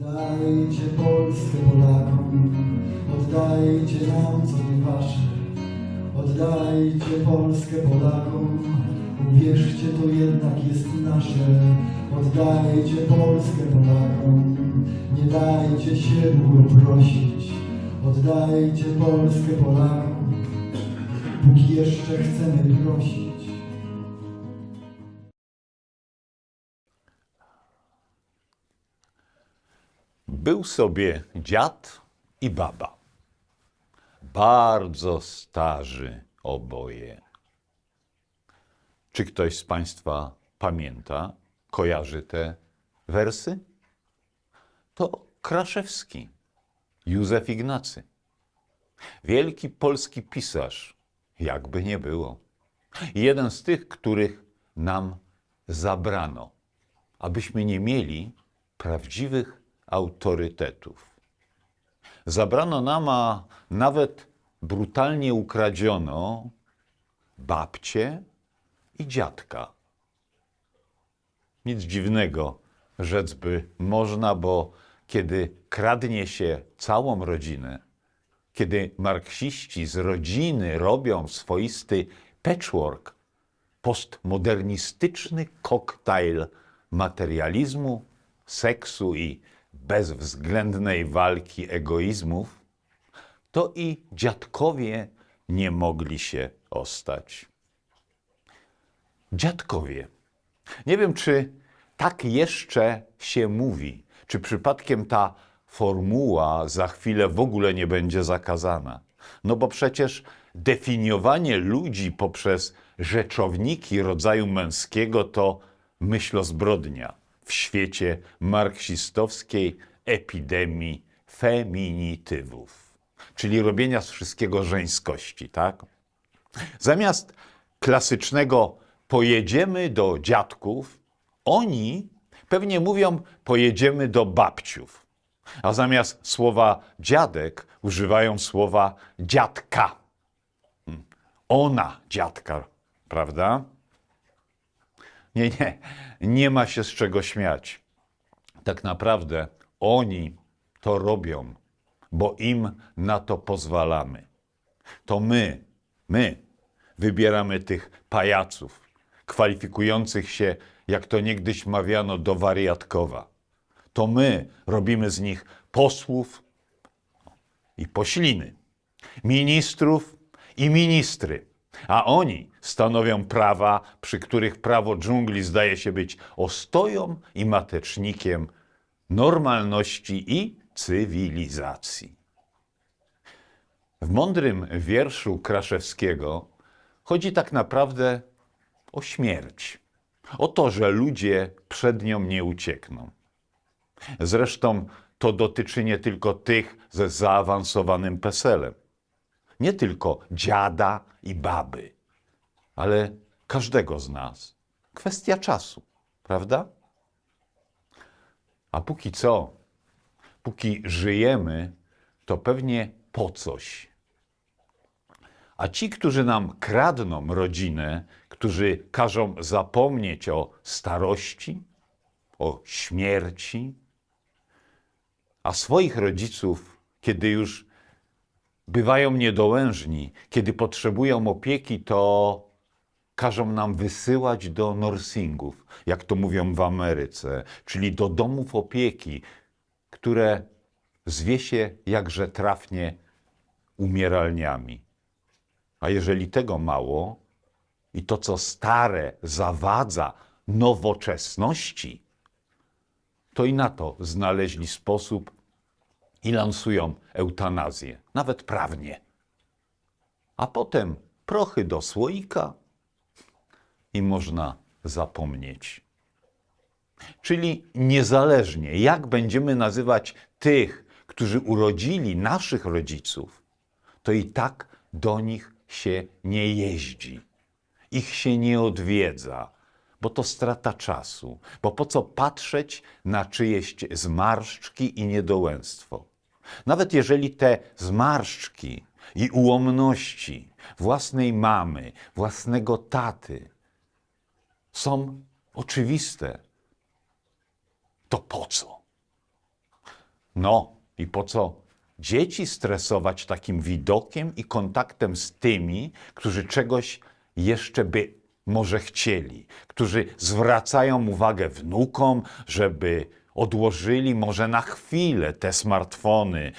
Oddajcie Polskę Polakom, oddajcie nam co nie wasze. Oddajcie Polskę Polakom, uwierzcie to jednak jest nasze. Oddajcie Polskę Polakom, nie dajcie się długo prosić. Oddajcie Polskę Polakom, póki jeszcze chcemy prosić. Był sobie dziad i baba. Bardzo starzy oboje. Czy ktoś z Państwa pamięta, kojarzy te wersy? To Kraszewski, Józef Ignacy. Wielki polski pisarz, jakby nie było. Jeden z tych, których nam zabrano, abyśmy nie mieli prawdziwych autorytetów. Zabrano nam, a nawet brutalnie ukradziono babcie i dziadka. Nic dziwnego, rzec by można, bo kiedy kradnie się całą rodzinę, kiedy marksiści z rodziny robią swoisty patchwork, postmodernistyczny koktajl materializmu, seksu i bezwzględnej walki egoizmów, to i dziadkowie nie mogli się ostać. Dziadkowie. Nie wiem, czy tak jeszcze się mówi, czy przypadkiem ta formuła za chwilę w ogóle nie będzie zakazana. No bo przecież definiowanie ludzi poprzez rzeczowniki rodzaju męskiego to myślozbrodnia w świecie marksistowskiej epidemii feminitywów, czyli robienia z wszystkiego żeńskości, tak? Zamiast klasycznego pojedziemy do dziadków, oni pewnie mówią pojedziemy do babciów. A zamiast słowa dziadek używają słowa dziadka. Hmm. Ona dziadka, prawda? Nie, nie, nie ma się z czego śmiać. Tak naprawdę oni to robią, bo im na to pozwalamy. To my, my wybieramy tych pajaców, kwalifikujących się, jak to niegdyś mawiano, do wariatkowa. To my robimy z nich posłów i pośliny, ministrów i ministry, a oni stanowią prawa, przy których prawo dżungli zdaje się być ostoją i matecznikiem normalności i cywilizacji. W mądrym wierszu Kraszewskiego chodzi tak naprawdę o śmierć, o to, że ludzie przed nią nie uciekną. Zresztą to dotyczy nie tylko tych ze zaawansowanym peselem, nie tylko dziada i baby, ale każdego z nas. Kwestia czasu, prawda? A póki co, póki żyjemy, to pewnie po coś. A ci, którzy nam kradną rodzinę, którzy każą zapomnieć o starości, o śmierci, a swoich rodziców, kiedy już bywają niedołężni, kiedy potrzebują opieki, to każą nam wysyłać do nursingów, jak to mówią w Ameryce, czyli do domów opieki, które zwie się jakże trafnie umieralniami. A jeżeli tego mało i to, co stare zawadza nowoczesności, to i na to znaleźli sposób i lansują eutanazję, nawet prawnie. A potem prochy do słoika i można zapomnieć. Czyli niezależnie, jak będziemy nazywać tych, którzy urodzili naszych rodziców, to i tak do nich się nie jeździ, ich się nie odwiedza, bo to strata czasu, bo po co patrzeć na czyjeś zmarszczki i niedołęstwo. Nawet jeżeli te zmarszczki i ułomności własnej mamy, własnego taty są oczywiste, to po co? No i po co dzieci stresować takim widokiem i kontaktem z tymi, którzy czegoś jeszcze by może chcieli, którzy zwracają uwagę wnukom, żeby odłożyli może na chwilę te smartfony,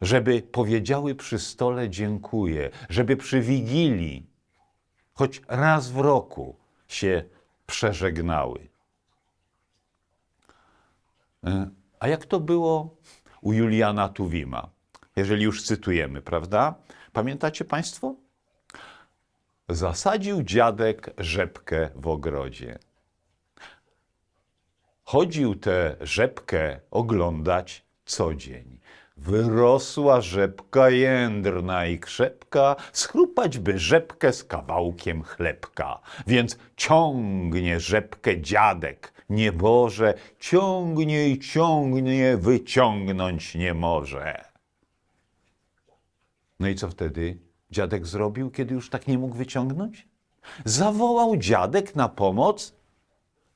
żeby powiedziały przy stole dziękuję, żeby przy wigilii choć raz w roku się przeżegnały. E, A jak to było u Juliana Tuwima? Jeżeli już cytujemy, prawda? Pamiętacie Państwo? Zasadził dziadek rzepkę w ogrodzie. Chodził tę rzepkę oglądać co dzień. Wyrosła rzepka jędrna i krzepka, schrupać by rzepkę z kawałkiem chlebka. Więc ciągnie rzepkę dziadek, nieboże, ciągnie i ciągnie, wyciągnąć nie może. No i co wtedy dziadek zrobił, kiedy już tak nie mógł wyciągnąć? Zawołał dziadek na pomoc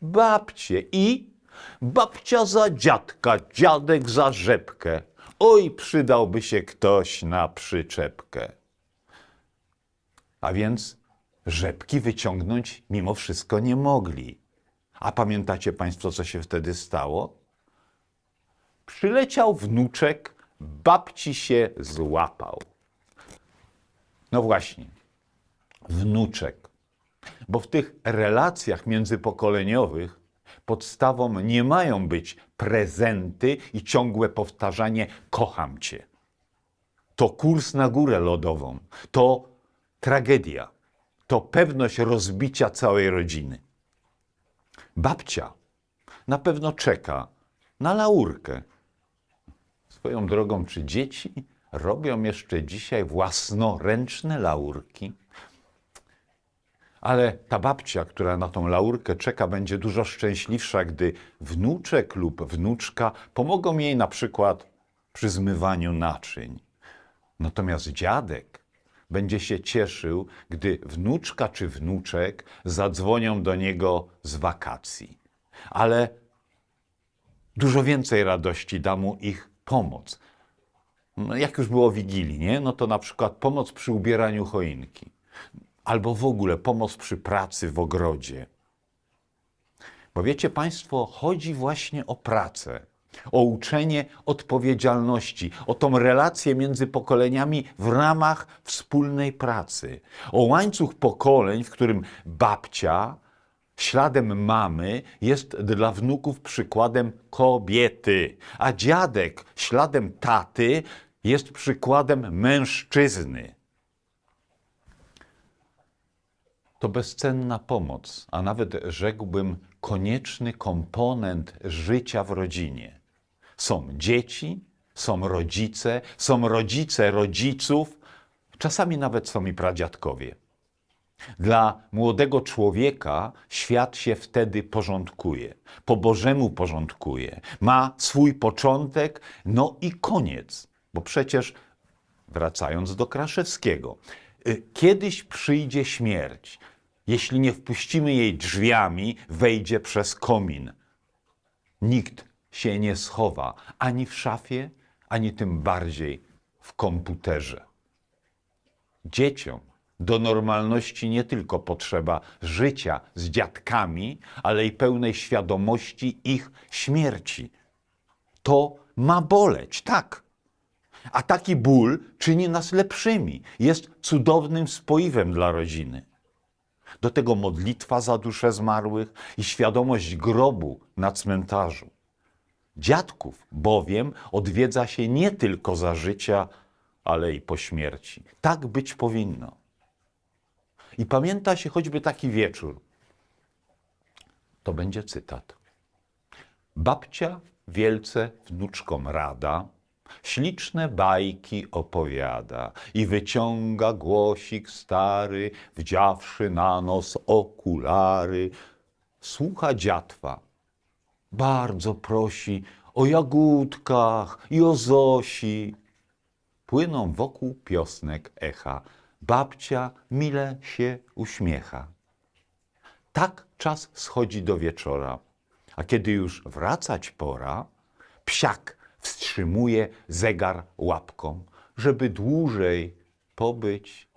babcie i babcia za dziadka, dziadek za rzepkę. Oj, przydałby się ktoś na przyczepkę. A więc rzepki wyciągnąć mimo wszystko nie mogli. A pamiętacie Państwo, co się wtedy stało? Przyleciał wnuczek, babci się złapał. No właśnie, wnuczek. Bo w tych relacjach międzypokoleniowych podstawą nie mają być prezenty i ciągłe powtarzanie kocham cię. To kurs na górę lodową, to tragedia, to pewność rozbicia całej rodziny. Babcia na pewno czeka na laurkę. Swoją drogą, czy dzieci robią jeszcze dzisiaj własnoręczne laurki? Ale ta babcia, która na tą laurkę czeka, będzie dużo szczęśliwsza, gdy wnuczek lub wnuczka pomogą jej na przykład przy zmywaniu naczyń. Natomiast dziadek będzie się cieszył, gdy wnuczka czy wnuczek zadzwonią do niego z wakacji. Ale dużo więcej radości da mu ich pomoc. No, jak już było Wigilii, nie? no to na przykład pomoc przy ubieraniu choinki albo w ogóle pomoc przy pracy w ogrodzie. Bo wiecie Państwo, chodzi właśnie o pracę, o uczenie odpowiedzialności, o tą relację między pokoleniami w ramach wspólnej pracy, o łańcuch pokoleń, w którym babcia śladem mamy jest dla wnuków przykładem kobiety, a dziadek śladem taty jest przykładem mężczyzny. to bezcenna pomoc, a nawet rzekłbym konieczny komponent życia w rodzinie. Są dzieci, są rodzice, są rodzice rodziców, czasami nawet są i pradziadkowie. Dla młodego człowieka świat się wtedy porządkuje, po Bożemu porządkuje, ma swój początek, no i koniec, bo przecież wracając do Kraszewskiego, y, kiedyś przyjdzie śmierć. Jeśli nie wpuścimy jej drzwiami, wejdzie przez komin. Nikt się nie schowa ani w szafie, ani tym bardziej w komputerze. Dzieciom do normalności nie tylko potrzeba życia z dziadkami, ale i pełnej świadomości ich śmierci. To ma boleć, tak. A taki ból czyni nas lepszymi, jest cudownym spoiwem dla rodziny. Do tego modlitwa za duszę zmarłych i świadomość grobu na cmentarzu. Dziadków bowiem odwiedza się nie tylko za życia, ale i po śmierci. Tak być powinno. I pamięta się choćby taki wieczór. To będzie cytat. Babcia wielce wnuczkom rada, śliczne bajki opowiada i wyciąga głosik stary, wdziawszy na nos okulary. Słucha dziatwa, bardzo prosi o jagódkach i o Zosi. Płyną wokół piosnek echa, babcia mile się uśmiecha. Tak czas schodzi do wieczora, a kiedy już wracać pora, psiak wstrzymuje zegar łapką, żeby dłużej pobyć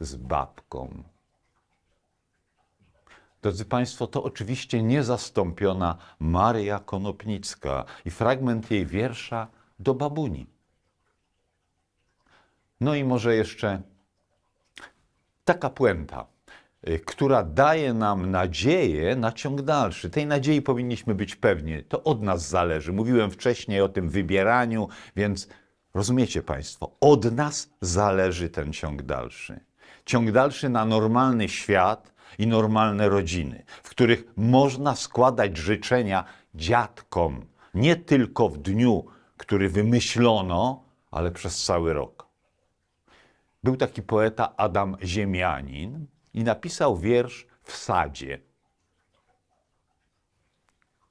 z babką. Drodzy Państwo, to oczywiście niezastąpiona Maria Konopnicka i fragment jej wiersza do babuni. No i może jeszcze taka puenta, która daje nam nadzieję na ciąg dalszy. Tej nadziei powinniśmy być pewni. To od nas zależy. Mówiłem wcześniej o tym wybieraniu, więc rozumiecie Państwo, od nas zależy ten ciąg dalszy. Ciąg dalszy na normalny świat i normalne rodziny, w których można składać życzenia dziadkom, nie tylko w dniu, który wymyślono, ale przez cały rok. Był taki poeta Adam Ziemianin i napisał wiersz w sadzie.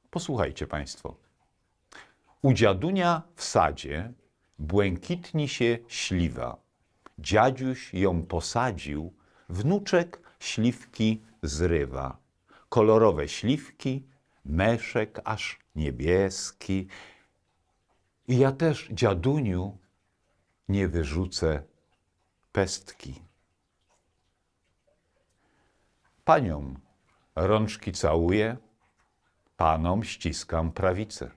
Posłuchajcie Państwo. U dziadunia w sadzie błękitni się śliwa. Dziadziuś ją posadził, wnuczek śliwki zrywa. Kolorowe śliwki, meszek aż niebieski. I ja też, dziaduniu, nie wyrzucę pestki. Paniom rączki całuję, panom ściskam prawicę.